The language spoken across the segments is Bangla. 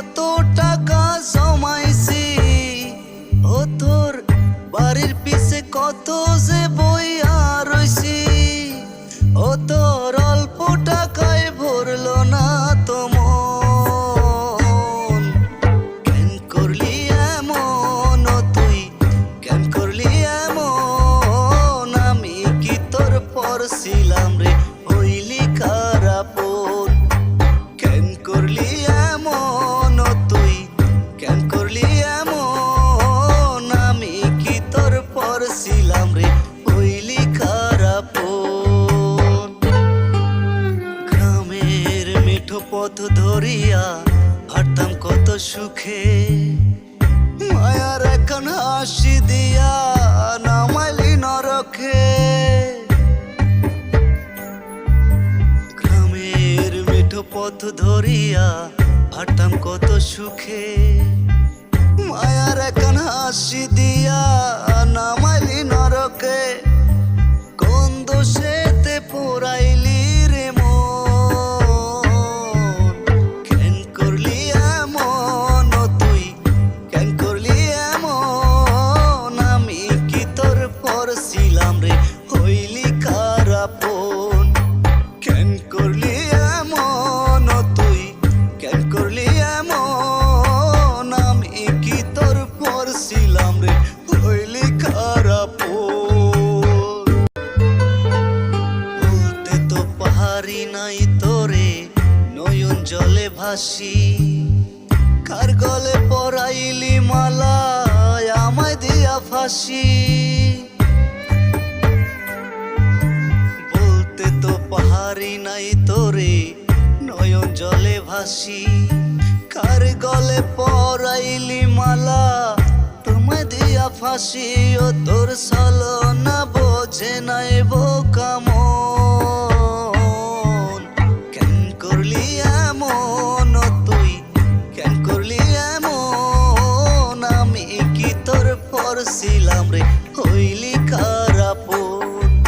কত পথ ধরিয়া হাঁটতাম কত সুখে। মায়ার এখন হাসি দিয়া নামাইলি নরখে গ্রামের মিঠো পথ ধরিয়া হাঁটতাম কত সুখে। মায়ার এখন হাসি দিয়া পাহাড়ি নাই তোরে, নয়ন জলে ভাসি। কার গলে পরাইলি মালা আমায় দিয়া ফাঁসি। বলতে তো পাহাড়ি নাই তোরে, নয়ন জলে ভাসি। কার গলে পরাইলি মালা তোমায় দিয়া ফাঁসি, ও তোর সলো না বোঝে নাই বোকামন তোর পরছিলাম রে, হইলি খারাপন।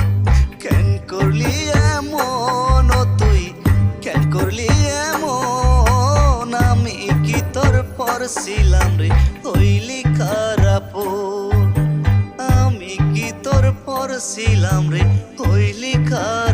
কেন করলি এমন তুই? কেন করলি এমন? আমি কি তোর পরছিলাম রে, হইলি খারাপন। আমি কি তোর পরছিলাম রে, হইলি খারাপ